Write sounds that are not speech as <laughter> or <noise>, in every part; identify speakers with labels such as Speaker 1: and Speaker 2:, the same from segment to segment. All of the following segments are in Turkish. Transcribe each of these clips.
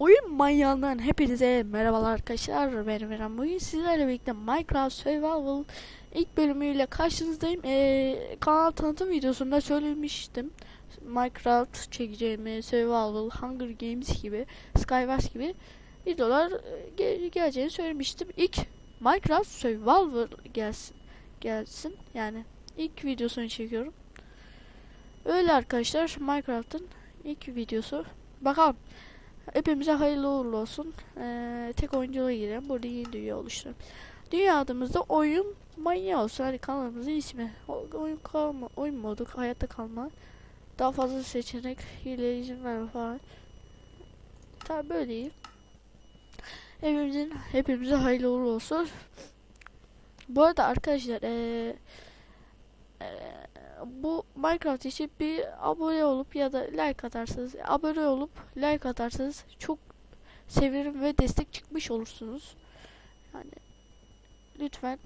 Speaker 1: Oyun manyağından hepinize merhabalar arkadaşlar. Ben Eren. Bugün sizlerle birlikte Minecraft Survival ilk bölümüyle karşınızdayım. Ee, kanal tanıtım videosunda söylemiştim. Minecraft çekeceğimi, Survival, Hunger Games gibi, Skywars gibi videolar e, gel geleceğini söylemiştim. İlk Minecraft Survival gelsin. Gelsin. Yani ilk videosunu çekiyorum. Öyle arkadaşlar Minecraft'ın ilk videosu. Bakalım. Hepimize hayırlı uğurlu olsun. Ee, tek oyunculuğa girelim. Burada yeni dünya oluşturalım. Dünya adımızda oyun manyağı olsun. Hadi kanalımızın ismi. O, oyun kalma, oyun modu, hayatta kalma. Daha fazla seçenek, hile izin verme falan. Tabi böyle iyi. Hepimizin, hepimize hayırlı uğurlu olsun. Bu arada arkadaşlar ee, bu Minecraft için bir abone olup ya da like atarsanız abone olup like atarsanız çok sevinirim ve destek çıkmış olursunuz. Yani lütfen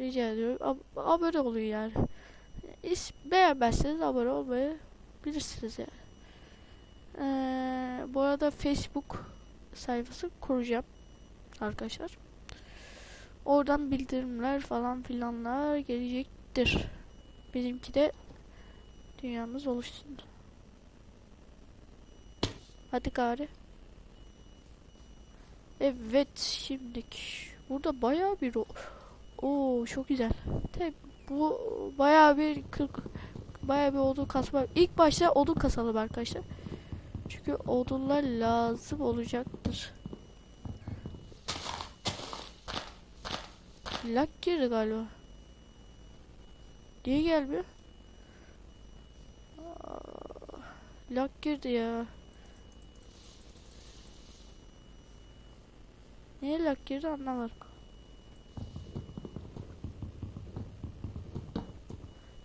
Speaker 1: rica ediyorum ab- abone olun yani. İs beğenmezseniz abone olmayı bilirsiniz yani. Ee, bu arada Facebook sayfası kuracağım arkadaşlar. Oradan bildirimler falan filanlar gelecektir. Bizimki de dünyamız oluşsun. Hadi gari. Evet şimdilik burada bayağı bir o Oo çok güzel. Tabi bu bayağı bir 40 bayağı bir odun kasma. İlk başta odun kasalım arkadaşlar. Çünkü odunlar lazım olacaktır. Lag girdi galiba. Niye gelmiyor? Lag girdi ya. Niye lag girdi anlamadım.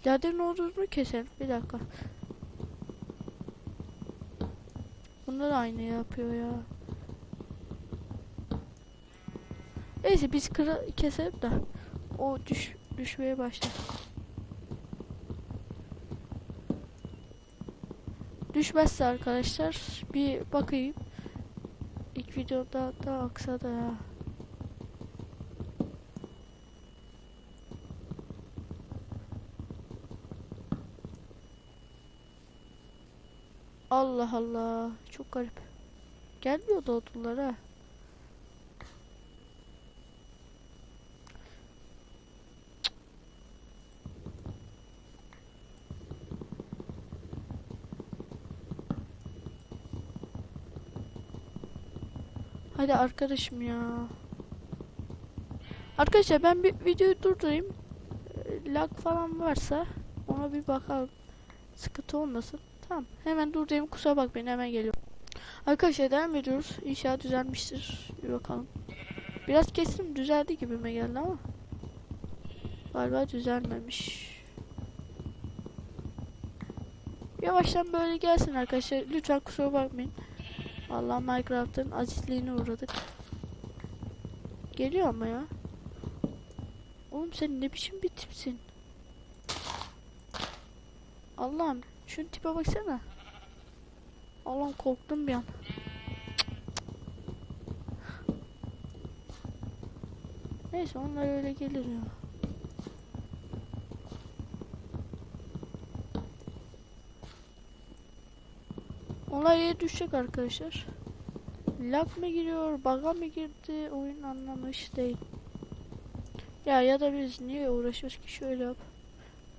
Speaker 1: Laderin olduğunu keselim. Bir dakika. Bunda da aynı yapıyor ya. Neyse biz kıra keselim de o düş düşmeye başlar. Düşmezse arkadaşlar bir bakayım. İlk videoda da aksadı ya. Allah Allah. Çok garip. Gelmiyor da odunlar ha. Hadi arkadaşım ya. Arkadaşlar ben bir videoyu durdurayım. Ee, Lag falan varsa ona bir bakalım. Sıkıntı olmasın. Tamam. Hemen durdurayım. Kusura bakmayın hemen geliyorum. Arkadaşlar devam ediyoruz. İnşallah düzelmiştir. Bir bakalım. Biraz kesim düzeldi gibime geldi ama. Galiba düzelmemiş. Yavaştan böyle gelsin arkadaşlar. Lütfen kusura bakmayın. Vallahi Minecraft'ın azizliğine uğradık. Geliyor ama ya. Oğlum sen ne biçim bir tipsin? Allah'ım şunun tipe baksana. Allah'ım korktum bir an. Neyse onlar öyle gelir ya. Onlar yere düşecek arkadaşlar. Lag mı giriyor, bug'a mı girdi oyun anlamış değil. Ya ya da biz niye uğraşıyoruz ki şöyle yap.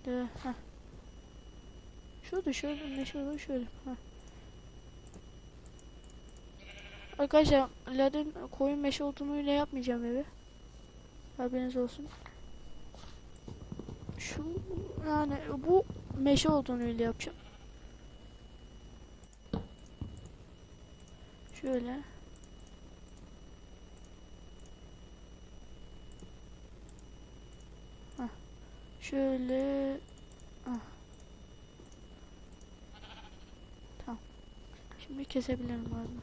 Speaker 1: De, heh. Şurada şöyle ne şurada şöyle. Heh. Arkadaşlar ladin koyun meşe olduğunu öyle yapmayacağım evi. Haberiniz olsun. Şu yani bu meşe olduğunu öyle yapacağım. Şöyle. Hah. Şöyle. Ah. Tamam. Şimdi kesebilirim galiba.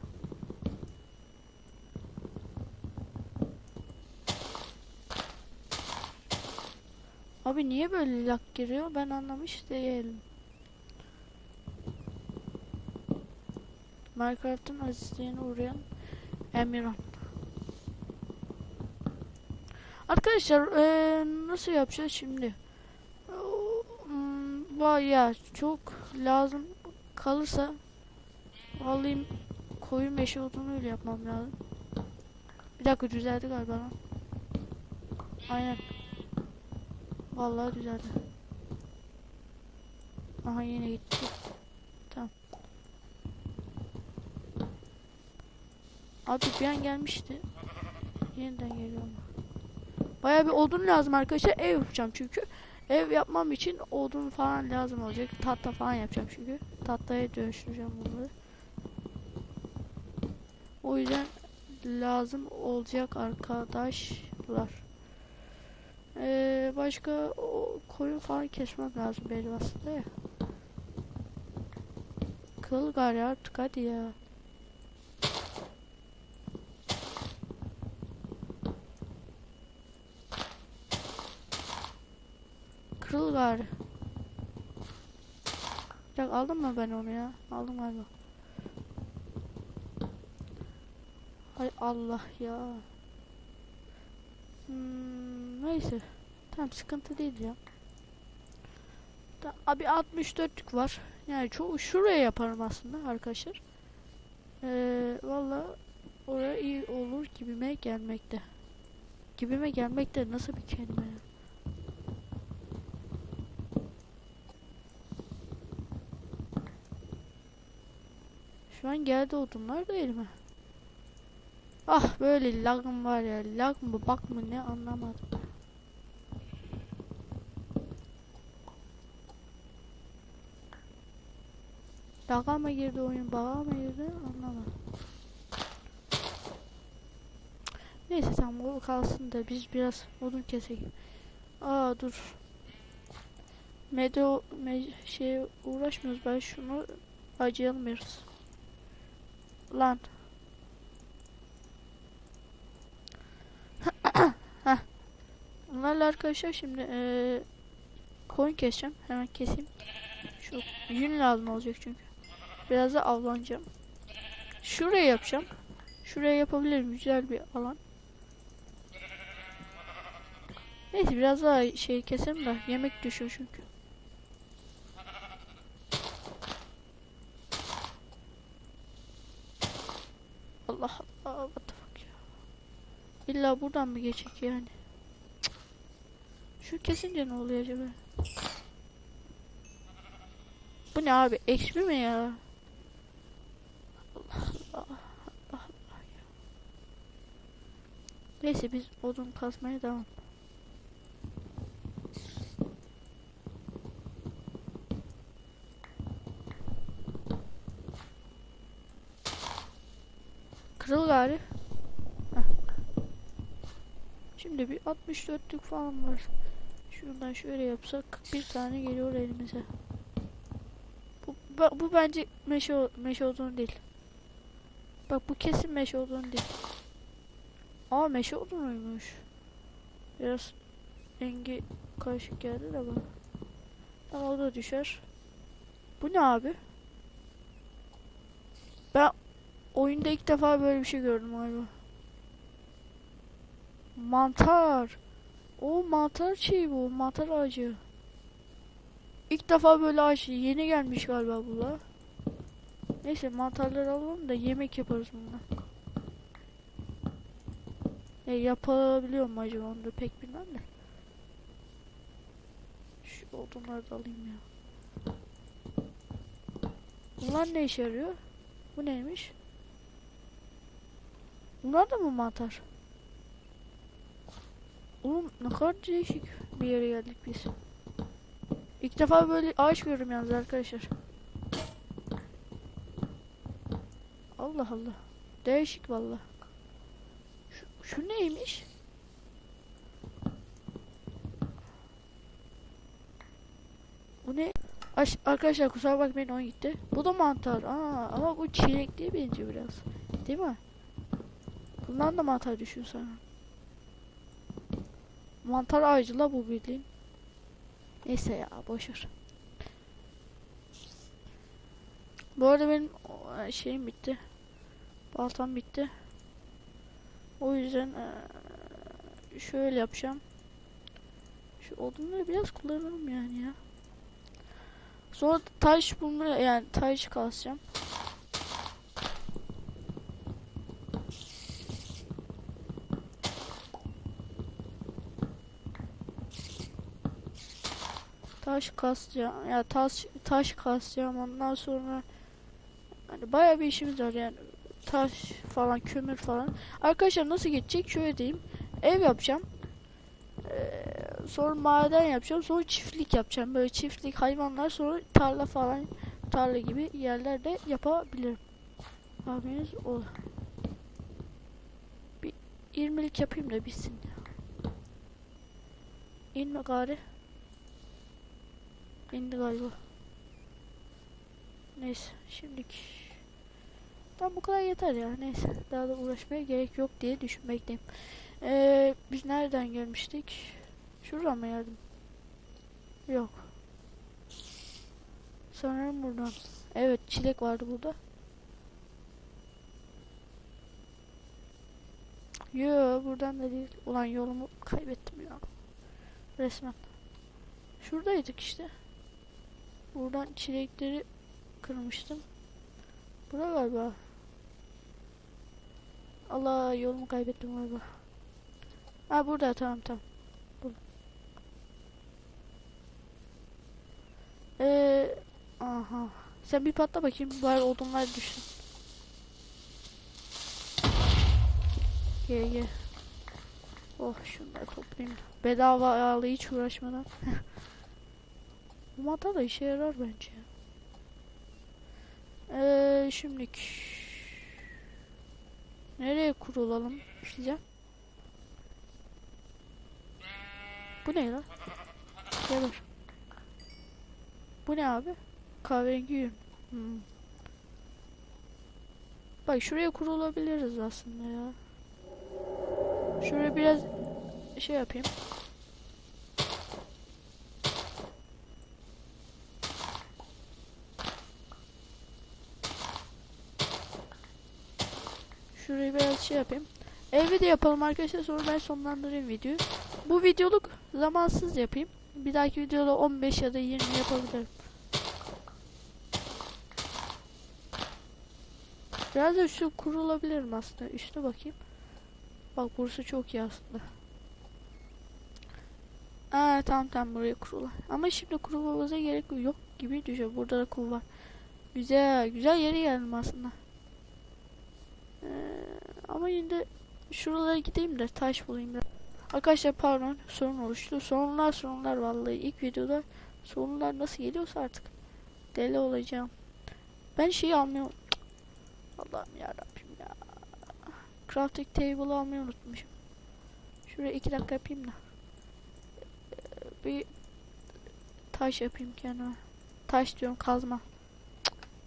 Speaker 1: Abi niye böyle lag giriyor ben anlamış değilim. Minecraft'ın azizliğine uğrayan Emirhan. Arkadaşlar eee, nasıl yapacağız şimdi? Hmm, Vay ya çok lazım kalırsa alayım koyun meşe olduğunu öyle yapmam lazım. Bir dakika düzeldi galiba lan. Aynen. Vallahi düzeldi. Aha yine gitti. Tamam. Abi bir an gelmişti. Yeniden geliyor ama. Bayağı bir odun lazım arkadaşlar. Ev yapacağım çünkü. Ev yapmam için odun falan lazım olacak. Tahta falan yapacağım çünkü. Tahtaya dönüştüreceğim bunları. O yüzden lazım olacak arkadaşlar. Ee, başka o, koyun falan kesmem lazım benim aslında ya. Kıl gari artık hadi ya. Kırıl gari. Ya aldım mı ben onu ya? Aldım galiba. Hay Allah ya. Hmm, neyse. Tamam sıkıntı değil ya. Abi 64'lük var. Yani çoğu şuraya yaparım aslında arkadaşlar. Ee, Valla oraya iyi olur gibime gelmekte. Gibime gelmekte nasıl bir kelime ya? Şu an geldi odunlar da elime. Ah böyle lagım var ya. Lag mı bak mı ne anlamadım. Laga mı girdi oyun baga mı girdi anlamadım. Neyse tamam o kalsın da biz biraz odun keselim. Aa dur. Medo me şey uğraşmıyoruz ben şunu acıyalım biraz. Lan. <coughs> Bunlarla arkadaşlar şimdi eee koyun keseceğim. Hemen keseyim. Şu yün lazım olacak çünkü. Biraz da avlanacağım. Şuraya yapacağım. Şuraya yapabilirim. Güzel bir alan. Neyse biraz daha şey keselim de yemek düşüyor çünkü. Allah Allah what the fuck ya. İlla buradan mı geçecek yani? Şu kesince ne oluyor acaba? Bu ne abi? Eksi mi ya? Allah Allah. Allah Allah ya. Neyse biz odun kazmaya devam. Kırıl gari. Heh. Şimdi bir 64'lük falan var. Şuradan şöyle yapsak bir tane geliyor elimize. Bu, bu, bence meşe, meşe odunu değil. Bak bu kesin meşe odunu değil. Aa meşe odunuymuş. Biraz rengi karışık geldi de bana. Ama o da düşer. Bu ne abi? Ben oyunda ilk defa böyle bir şey gördüm galiba. Mantar. O mantar şey bu. Mantar ağacı. İlk defa böyle ağaç yeni gelmiş galiba bu la. Neyse mantarları alalım da yemek yaparız bununla. E, yapabiliyor mu acaba onu da pek bilmem de. Şu odunları da alayım ya. Bunlar ne işe yarıyor? Bu neymiş? Bunlar da mı mantar? Oğlum ne kadar değişik bir yere geldik biz. İlk defa böyle ağaç görüyorum yalnız arkadaşlar. Allah Allah. Değişik valla. Şu, şu neymiş? Bu ne? Aş- arkadaşlar kusura bakmayın oyun gitti. Bu da mantar. Aa, ama bu çilekliye benziyor biraz. Değil mi? Bundan da mantar düşüyor sana. Mantar ağacı la bu bildiğin. Neyse ya boşver. Bu arada benim o, şeyim bitti. Baltam bitti. O yüzden eee, şöyle yapacağım. Şu odunları biraz kullanırım yani ya. Sonra taş bulma yani taş kazacağım. Taş kasacağım. Ya taş taş kasacağım ondan sonra hani bayağı bir işimiz var yani. Taş falan, kömür falan. Arkadaşlar nasıl geçecek? Şöyle diyeyim. Ev yapacağım. Ee, sonra maden yapacağım. Sonra çiftlik yapacağım. Böyle çiftlik hayvanlar sonra tarla falan tarla gibi yerlerde yapabilirim. Abiniz ol. Bir 20'lik yapayım da bitsin. İnme gari. İndi galiba. Neyse şimdilik. Tam bu kadar yeter ya. Neyse daha da uğraşmaya gerek yok diye düşünmekteyim. Ee, biz nereden gelmiştik? Şuradan mı geldim? Yok. Sanırım buradan. Evet çilek vardı burada. Yo buradan da değil. Ulan yolumu kaybettim ya. Resmen. Şuradaydık işte. Buradan çilekleri kırmıştım. Bura galiba. Allah yolumu kaybettim galiba. Ha burada tamam tamam. Burada. Ee, aha. Sen bir patla bakayım. Bari odunlar düşsün. Ye ye. Oh şunları toplayayım. Bedava ayağlı hiç uğraşmadan. <laughs> Bu mata da işe yarar bence. Ee, şimdilik nereye kurulalım sizce? Bu ne lan? Gel bak. Bu ne abi? Kahverengi yün. Hmm. Bak şuraya kurulabiliriz aslında ya. Şuraya biraz şey yapayım. Şurayı biraz şey yapayım. Evi de yapalım arkadaşlar sonra ben sonlandırayım videoyu. Bu videoluk zamansız yapayım. Bir dahaki videoda 15 ya da 20 yapabilirim. Biraz da üstü kurulabilirim aslında. Üstüne bakayım. Bak burası çok iyi aslında. Aa tamam tamam buraya kurula. Ama şimdi kurulmamıza gerek yok gibi düşüyor. Burada da kum var. Güzel güzel yere geldim aslında. Ee, ama yine de şuralara gideyim de taş bulayım da. Arkadaşlar pardon sorun oluştu. Sorunlar sorunlar vallahi ilk videoda sorunlar nasıl geliyorsa artık deli olacağım. Ben şeyi almıyorum. Allah'ım ya Rabbim ya. Crafting table almayı unutmuşum. Şuraya iki dakika yapayım da. Ee, Bir taş yapayım kendime. Taş diyorum kazma.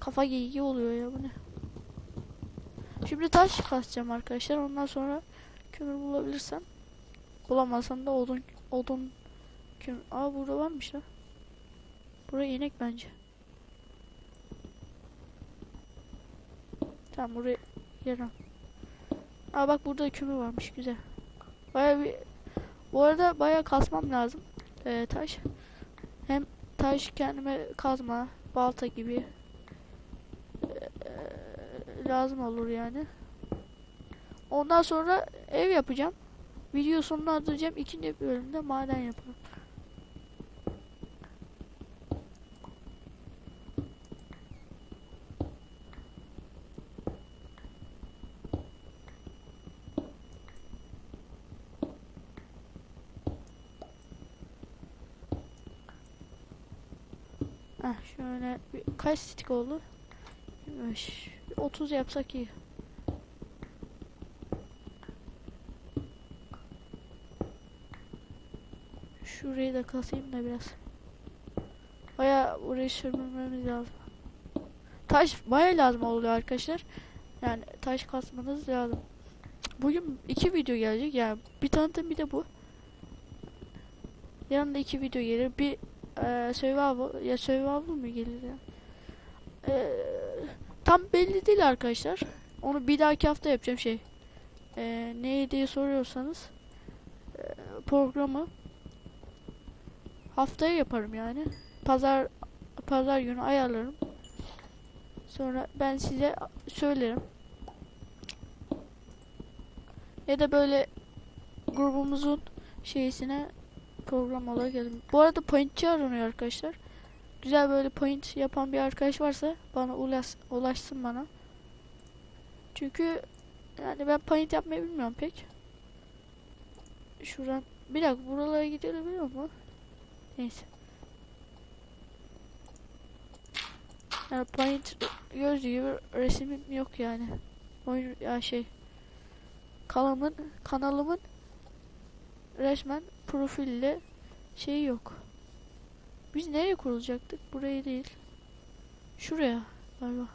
Speaker 1: Kafa giyi oluyor ya bu ne? Şimdi taş kasacağım arkadaşlar. Ondan sonra kömür bulabilirsem. Bulamazsam da odun odun kömür. Aa burada varmış lan. Buraya inek bence. Tamam buraya yarım. Aa bak burada kömür varmış güzel. Baya bir bu arada baya kasmam lazım. Ee, taş. Hem taş kendime kazma, balta gibi lazım olur yani. Ondan sonra ev yapacağım. Video sonlandıracağım. İkinci bölümde maden yaparım. Heh, şöyle bir, kaç stick oldu? 25. Bir 30 yapsak iyi. Şurayı da kasayım da biraz. Baya burayı sürmemiz lazım. Taş baya lazım oluyor arkadaşlar. Yani taş kasmanız lazım. Bugün iki video gelecek yani bir tanıtım bir de bu. Yanında iki video gelir. Bir e, survival ya survival mı gelir ya? E, tam belli değil arkadaşlar. Onu bir dahaki hafta yapacağım şey. Ee, ne diye soruyorsanız ee, programı haftaya yaparım yani. Pazar pazar günü ayarlarım. Sonra ben size söylerim. Ya da böyle grubumuzun şeysine program olarak yazın. Bu arada pointçi aranıyor arkadaşlar. Güzel böyle point yapan bir arkadaş varsa bana ulaş, ulaşsın bana. Çünkü yani ben point yapmayı bilmiyorum pek. Şuradan bir dakika buralara gidelim biliyor mu? Neyse. Yani point gördüğü gibi resimim yok yani. Oyun ya şey kanalımın kanalımın resmen profille şeyi yok. Biz nereye kurulacaktık? Buraya değil. Şuraya galiba.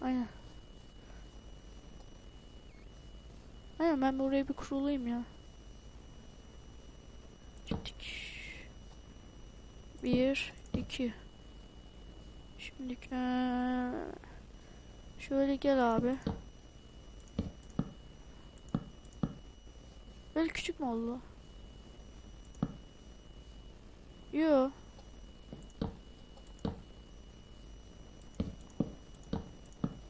Speaker 1: Aynen. Aynen ben buraya bir kurulayım ya. Gittik. Bir, iki. Şimdi eee, şöyle gel abi. Böyle küçük mü oldu? Yo.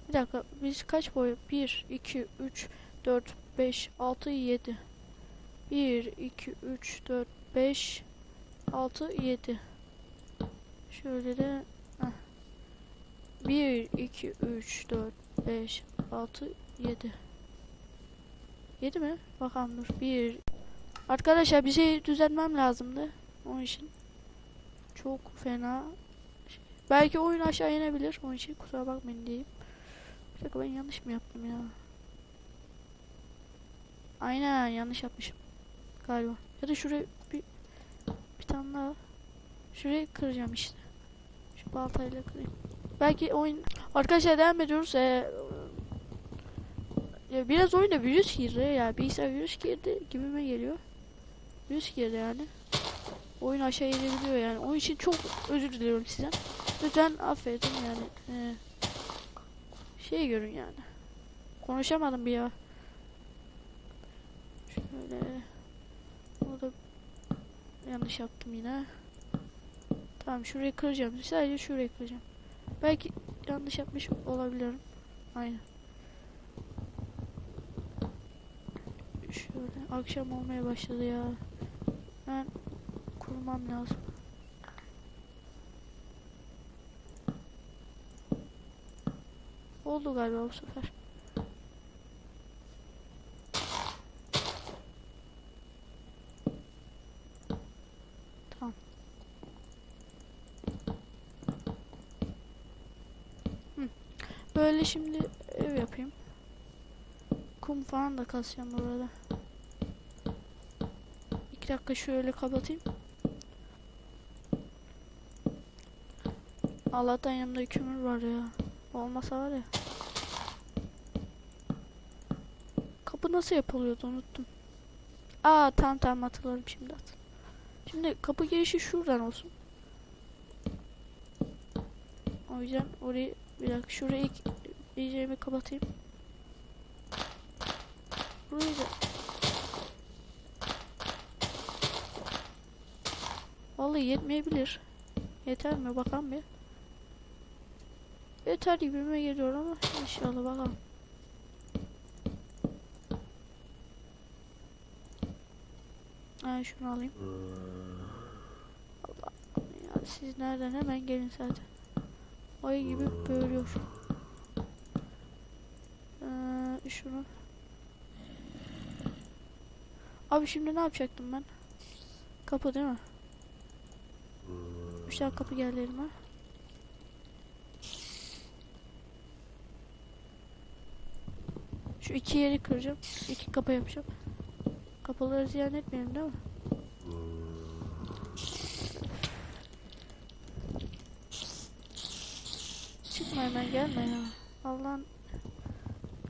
Speaker 1: Bir dakika biz kaç boy? 1, 2, 3, 4, 5, 6, 7. 1, 2, 3, 4, 5, 6, 7. Şöyle de heh. 1, 2, 3, 4, 5, 6, 7. 7 mi? Bakalım dur. 1 Arkadaşlar bir şey düzenlemem lazımdı. Onun için. Çok fena. şey. Belki oyun aşağı inebilir. Onun için kusura bakmayın diyeyim. Bir dakika ben yanlış mı yaptım ya? Aynen yanlış yapmışım. Galiba. Ya da şuraya bir, bir tane daha. Şurayı kıracağım işte. Şu baltayla kırayım. Belki oyun... Arkadaşlar devam ediyoruz. Ee, ya biraz oyunda virüs girdi ya. Bilgisayar virüs girdi gibime geliyor. Virüs girdi yani. Oyun aşağı inebiliyor yani. Onun için çok özür diliyorum sizden. Lütfen affedin yani. Ee, şey görün yani. Konuşamadım bir ya. Şöyle. Burada yanlış yaptım yine. Tamam şurayı kıracağım. Sadece şurayı kıracağım. Belki yanlış yapmış olabilirim. Aynen. Şöyle akşam olmaya başladı ya. Ben kurmam lazım. Oldu galiba bu sefer. Tamam. Hı. Böyle şimdi ev yapayım. Kum falan da kasacağım burada. İki dakika şöyle kapatayım. Allah'tan yanımda kömür var ya. Olmasa var ya. Kapı nasıl yapılıyordu unuttum. Aa tamam tamam hatırladım şimdi hatırladım. Şimdi kapı girişi şuradan olsun. O yüzden orayı bir dakika şurayı ilk iyice kapatayım. Burayı da Vallahi yetmeyebilir. Yeter mi bakalım bir. Yeter gibime geliyor ama inşallah bakalım. Ben şunu alayım. Allah ya siz nereden hemen gelin zaten. Ayı gibi bölüyor. Ee, şunu. Abi şimdi ne yapacaktım ben? Kapı değil mi? Üç tane kapı geldi elime. Şu iki yeri kıracağım. İki kapı yapacağım. Kapıları ziyan etmeyelim değil mi? Çıkma hemen gelme ya. Allah'ın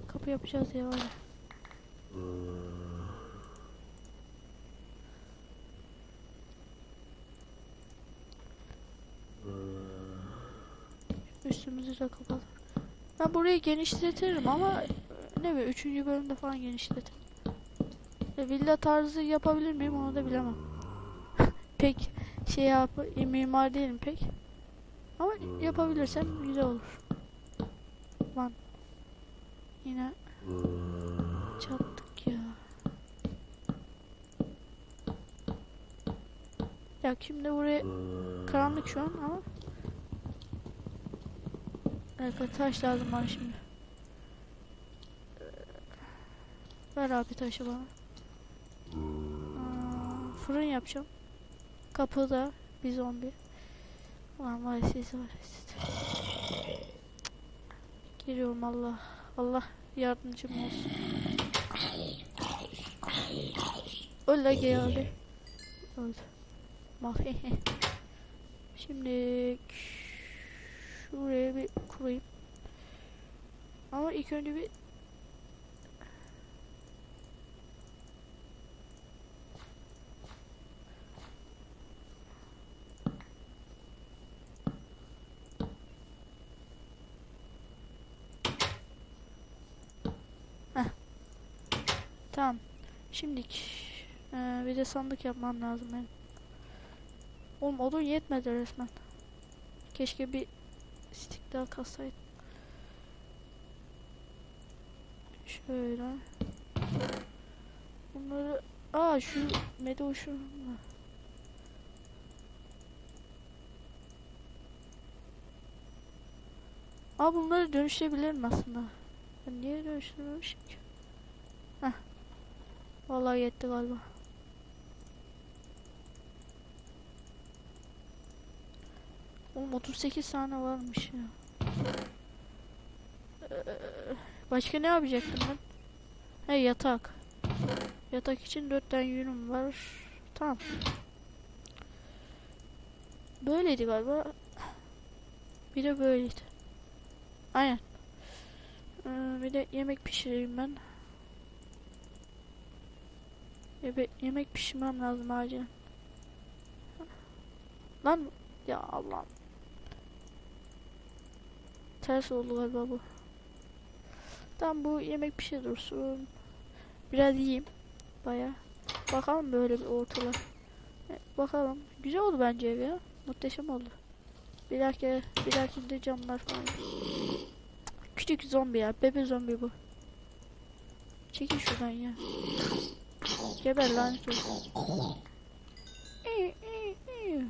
Speaker 1: kapı yapacağız ya ya. Üstümüzü de kapalı. Ben burayı genişletirim ama e, ne bileyim 3. bölümde falan genişletirim. E, villa tarzı yapabilir miyim onu da bilemem. <laughs> pek şey yap e, mimar değilim pek. Ama yapabilirsem güzel olur. Lan. Yine çattık ya. Ya şimdi buraya karanlık şu an ama Evet taş lazım bana şimdi. Ver abi taşı bana. Aa, fırın yapacağım. Kapıda bir zombi. Var siz var. Geliyorum Allah. Allah yardımcım olsun. Öyle geldi. Öldü. Bak <laughs> Şimdi şuraya bir kurayım. Ama ilk önce bir Heh. Tamam. Şimdilik eee, bir de sandık yapmam lazım benim. Oğlum odun yetmedi resmen. Keşke bir stick daha kassaydım. Şöyle. Bunları... Aa şu medoşu... Aa bunları dönüşebilirim aslında. Ben niye dönüştürmemişim ki? Vallahi yetti galiba. Oğlum 38 tane varmış ya. Ee, Başka ne yapacaktım ben? He yatak. Yatak için 4 tane yünüm var. Tamam. Böyleydi galiba. Bir de böyleydi. Aynen. Ee, bir de yemek pişireyim ben. Yeme yemek pişirmem lazım acilen. Lan ya Allah'ım. Ters oldu galiba bu. Tam bu yemek pişir dursun. Biraz yiyeyim. Baya. Bakalım böyle bir ortalar. E, bakalım. Güzel oldu bence ev ya. Muhteşem oldu. Bir dahaki, bir dahakinde camlar falan. Küçük zombi ya. Bebe zombi bu. Çekil şuradan ya. Geber iyi, iyi.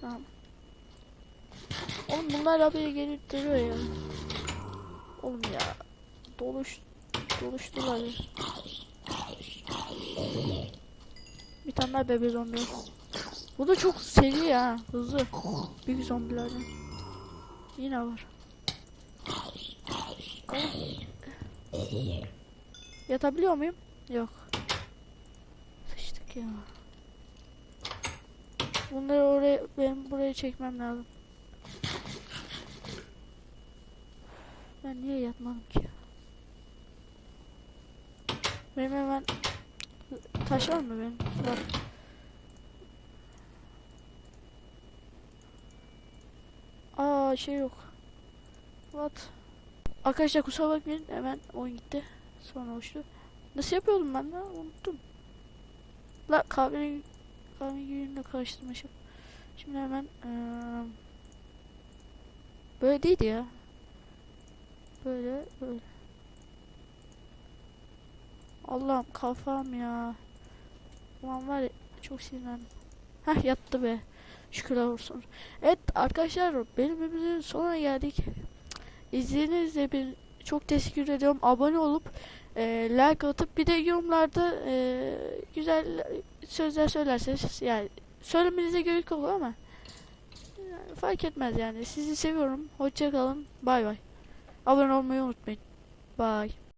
Speaker 1: Tamam. Oğlum bunlar haberi gelip duruyor ya. Oğlum ya. Doluş doluştular. Bir tane daha bebe zombi. Bu da çok seri ya. Hızlı. Büyük zombilerden. Yine var. Oğlum. Yatabiliyor muyum? Yok. Sıçtık ya. Bunları oraya benim buraya çekmem lazım. Ben niye yatmadım ki? Benim hemen taş var mı benim? Var. Aa şey yok. What? Arkadaşlar kusura bakmayın hemen oyun gitti. Sonra uçtu. Nasıl yapıyordum ben de unuttum. La kahverengi kahverengiyle karıştırmışım. Şimdi hemen eee, böyle değildi ya. Böyle böyle. Allah'ım kafam ya. Ulan var ya çok sinirlendim. Heh yattı be. Şükürler olsun. Evet arkadaşlar bölümümüzün sonuna geldik. İzlediğiniz için çok teşekkür ediyorum. Abone olup e, like atıp bir de yorumlarda e, güzel sözler söylerseniz yani söylemenize gerek yok ama yani fark etmez yani. Sizi seviyorum. Hoşça kalın. Bay bay. Abone olmayı unutmayın. Bye.